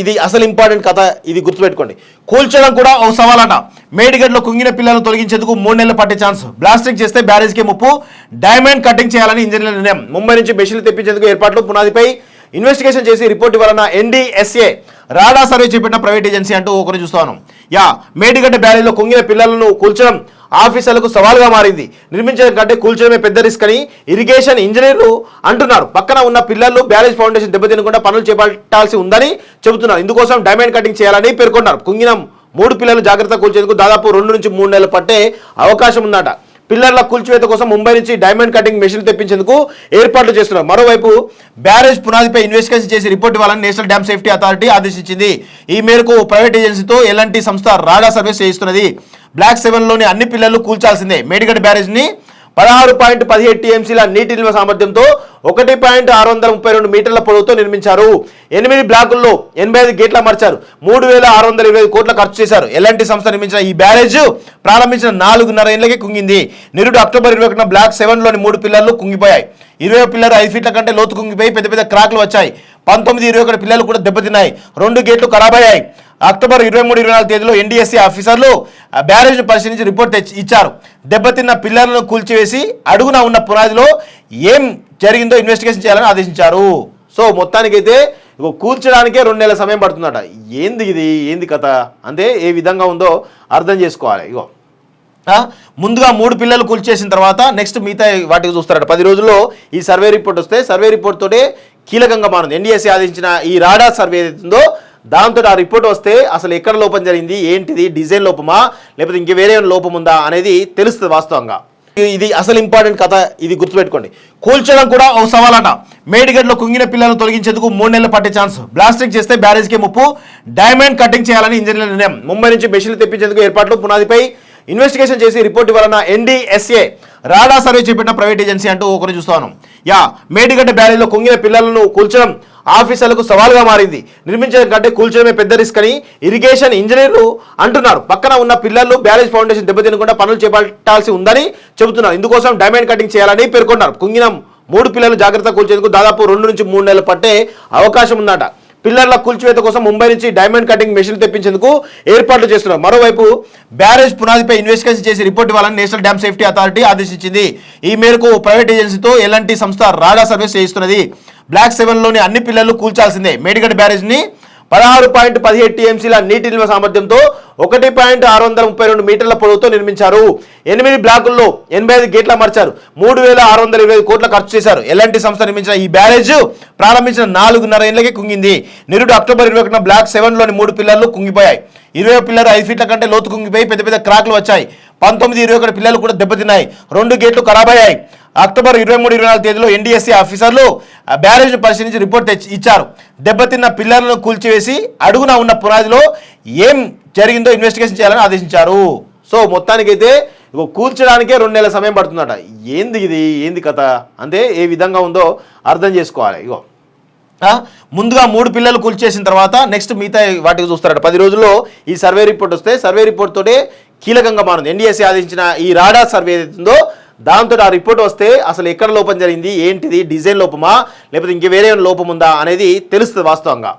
ఇది అసలు ఇంపార్టెంట్ కథ ఇది గుర్తుపెట్టుకోండి. కూల్చడం కూడా ఓ సవాలట. మేడిగడ్లో కుంగిన పిల్లలను తొలగించేందుకు మూడు నెలలు పట్టే ఛాన్స్ బ్లాస్టింగ్ చేస్తే బ్యారేజ్కి ముప్పు. డైమండ్ కటింగ్ చేయాలని ఇంజనీర్ల నిర్ణయం. ముంబై నుంచి మెషిన్లు తెప్పించేందుకు ఏర్పాట్లు పునాదిపై ఇన్వెస్టిగేషన్ చేసి రిపోర్ట్ ఇవ్వాలన్న ఎన్డీఎస్ఏ రాడా సర్వే చేపట్టిన ప్రైవేట్ ఏజెన్సీ అంటూ ఒకరు చూస్తాను యా మేడిగడ్డ బ్యారేజ్లో కుంగిన పిల్లలను కూల్చడం ఆఫీసర్లకు సవాల్గా మారింది. నిర్మించడం కంటే కూల్చడమే పెద్ద రిస్క్ అని ఇరిగేషన్ ఇంజనీర్లు అంటున్నారు. పక్కన ఉన్న పిల్లలు బ్యారేజ్ ఫౌండేషన్ దెబ్బతినకుండా పనులు చేపట్టాల్సి ఉందని చెబుతున్నారు. ఇందుకోసం డైమండ్ కటింగ్ చేయాలని పేర్కొన్నారు. కుంగిన మూడు పిల్లలు జాగ్రత్త కూల్చేందుకు దాదాపు రెండు నుంచి మూడు నెలలు పట్టే అవకాశం ఉందట. పిల్లర్ల కూల్చివేత కోసం ముంబై నుంచి డైమండ్ కటింగ్ మెషిన్ తెప్పించేందుకు ఏర్పాట్లు చేస్తున్నారు. మరోవైపు బ్యారేజ్ పునాదిపై ఇన్వెస్టిగేషన్ చేసి రిపోర్ట్ ఇవ్వాలని నేషనల్ డ్యామ్ సేఫ్టీ అథారిటీ ఆదేశించింది. ఈ మేరకు ప్రైవేట్ ఏజెన్సీతో ఎల్ఎన్టీ సంస్థ రాడా సర్వీస్ చేయిస్తున్నది. బ్లాక్ సెవెన్లోని అన్ని పిల్లలు కూల్చాల్సిందే. మేడిగడ్డ బ్యారేజ్ని పదహారు పాయింట్ పదిహేడు టీఎంసీల నీటి నిల్వ సామర్థ్యంతో ఒకటి పాయింట్ ఆరు వందల ముప్పై రెండు మీటర్ల పొడవుతో నిర్మించారు. ఎనిమిది బ్లాకుల్లో ఎనభై ఐదు గేట్ల మార్చారు. మూడు వేల ఆరు వందల ఇరవై ఐదు కోట్ల ఖర్చు చేశారు. ఎలాంటి సంస్థ నిర్మించిన ఈ బ్యారేజ్ ప్రారంభించిన నాలుగున్నర ఏళ్ళకి కుంగింది. నిరుడు అక్టోబర్ ఇరవై ఒకటిన బ్లాక్ సెవెన్లోని మూడు పిల్లర్లు కుంగిపోయాయి. ఇరవై పిల్లలు ఐదు ఫీట్ల కంటే లోతు కుంగిపోయి పెద్ద పెద్ద క్రాక్లు వచ్చాయి. పంతొమ్మిది ఇరవై ఒకటి పిల్లలు కూడా దెబ్బతిన్నాయి. రెండు గేట్లు ఖరాబయ్యాయి అక్టోబర్ ఇరవై మూడు ఇరవై నాలుగు తేదీలో ఎన్డీఎస్సీ ఆఫీసర్లు బ్యారేజ్ను పరిశీలించి రిపోర్ట్ తెచ్చి ఇచ్చారు. దెబ్బతిన్న పిల్లలను కూల్చివేసి అడుగున ఉన్న పునాదిలో ఏం జరిగిందో ఇన్వెస్టిగేషన్ చేయాలని ఆదేశించారు. సో మొత్తానికైతే ఇగో కూల్చడానికే రెండు నెలల సమయం పడుతుందట. ఏంది ఇది? ఏంది కథ? అంటే ఏ విధంగా ఉందో అర్థం చేసుకోవాలి. ఇగో. ముందుగా మూడు పిల్లలు కూల్చేసిన తర్వాత నెక్స్ట్ మిగతా వాటికి చూస్తారట. పది రోజుల్లో ఈ సర్వే రిపోర్ట్ వస్తే సర్వే రిపోర్ట్ తోటే కీలకంగా మారింది. ఎన్డీఎస్సీ ఆదేశించిన ఈ రాడా సర్వే ఏదైతుందో దాంతో ఆ రిపోర్ట్ వస్తే అసలు ఎక్కడ లోపం జరిగింది? ఏంటిది? డిజైన్ లోపమా? లేకపోతే ఇంక వేరే లోపం ఉందా? అనేది తెలుస్తుంది వాస్తవంగా. ఇది అసలు ఇంపార్టెంట్ కథ ఇది గుర్తుపెట్టుకోండి. కూల్చడం కూడా ఓ సవాలట. మేడిగడ్లో కుంగిన పిల్లలను తొలగించేందుకు మూడు నెలలు పట్టే ఛాన్స్. బ్లాస్టింగ్ చేస్తే బ్యారేజ్కి ముప్పు. డైమండ్ కటింగ్ చేయాలని ఇంజనీర్ల నిర్ణయం. ముంబై నుంచి మెషిన్లు తెప్పించేందుకు ఏర్పాట్లు పునాదిపై ఇన్వెస్టిగేషన్ చేసి రిపోర్ట్ ఇవ్వాలన్న ఎన్డీఎస్ఏ రాడా సర్వే చేపట్టిన ప్రైవేట్ ఏజెన్సీ అంటూ ఒకరు చూస్తాను. యా మేడిగడ్డ బ్యాలీలో కుంగిన పిల్లలను కూల్చడం ఆఫీసర్లకు సవాల్గా మారింది. నిర్మించడం కంటే కూల్చడమే పెద్ద రిస్క్ అని ఇరిగేషన్ ఇంజనీర్లు అంటున్నారు. పక్కన ఉన్న పిల్లలు బ్యారేజ్ ఫౌండేషన్ దెబ్బతినకుండా పనులు చేపట్టాల్సి ఉందని చెబుతున్నారు. ఇందుకోసం డైమండ్ కటింగ్ చేయాలని పేర్కొన్నారు. కుంగినం మూడు పిల్లలు జాగ్రత్త కూల్చేందుకు దాదాపు రెండు నుంచి మూడు నెలలు పట్టే అవకాశం ఉందట. పిల్లర్ల కూల్చివేత కోసం ముంబై నుంచి డైమండ్ కటింగ్ మెషిన్ తెప్పించేందుకు ఏర్పాట్లు చేస్తున్నారు. మరోవైపు బ్యారేజ్ పునాదిపై ఇన్వెస్టిగేషన్ చేసి రిపోర్ట్ ఇవ్వాలని నేషనల్ డ్యామ్ సేఫ్టీ అథారిటీ ఆదేశించింది. ఈ మేరకు ప్రైవేట్ ఏజెన్సీతో ఎల్ఎన్టీ సంస్థ రాడా సర్వీస్ చేయిస్తున్నది. బ్లాక్ సెవెన్లోని అన్ని పిల్లలు కూల్చాల్సిందే. మేడిగడ్ బ్యారేజ్ని పదహారు పాయింట్ పదిహేడు టీఎంసీల నీటి నిల్వ సామర్థ్యంతో ఒకటి పాయింట్ ఆరు వందల ముప్పై రెండు మీటర్ల పొడవుతో నిర్మించారు. ఎనిమిది బ్లాకుల్లో ఎనభై ఐదు గేట్ల మార్చారు మూడు వేల ఆరు వందల ఇరవై ఐదు కోట్ల ఖర్చు చేశారు. ఎలాంటి సంస్థ నిర్మించిన ఈ బ్యారేజ్ ప్రారంభించిన నాలుగున్నర ఏళ్ళకే కుంగింది. నిరుడు అక్టోబర్ ఇరవై ఒకటిన బ్లాక్ సెవెన్లోని మూడు పిల్లర్లు కుంగిపోయాయి. ఇరవై పిల్లలు ఐదు ఫీట్ల కంటే లోతు కుంగిపోయి పెద్ద పెద్ద క్రాక్లు వచ్చాయి. పంతొమ్మిది ఇరవై ఒకటి పిల్లలు కూడా దెబ్బతిన్నాయి. రెండు గేట్లు ఖరాబయ్యాయి. అక్టోబర్ ఇరవై మూడు ఇరవై నాలుగు తేదీలో ఎన్డీఎస్సీ ఆఫీసర్లు ఆ బ్యారేజ్ను పరిశీలించి రిపోర్ట్ తెచ్చి ఇచ్చారు. దెబ్బతిన్న పిల్లర్లను కూల్చివేసి అడుగున ఉన్న పునాదిలో ఏం జరిగిందో ఇన్వెస్టిగేషన్ చేయాలని ఆదేశించారు. సో మొత్తానికైతే ఇగో కూల్చడానికే రెండు నెలల సమయం పడుతుందట. ఏంది ఇది? ఏంది కథ? అంటే ఏ విధంగా ఉందో అర్థం చేసుకోవాలి. ఇగో. ముందుగా మూడు పిల్లలు కూల్చేసిన తర్వాత నెక్స్ట్ మిగతా వాటికి చూస్తారట. పది రోజుల్లో ఈ సర్వే రిపోర్ట్ వస్తే సర్వే రిపోర్ట్ తోటే కీలకంగా మారింది. ఎన్డీఎస్సీ ఆదేశించిన ఈ రాడా సర్వే ఏదైతుందో దాంతో ఆ రిపోర్ట్ వస్తే అసలు ఎక్కడ లోపం జరిగింది ఏంటిది డిజైన్ లోపమా లేకపోతే ఇంక వేరే లోపం ఉందా అనేది తెలుస్తుంది వాస్తవంగా.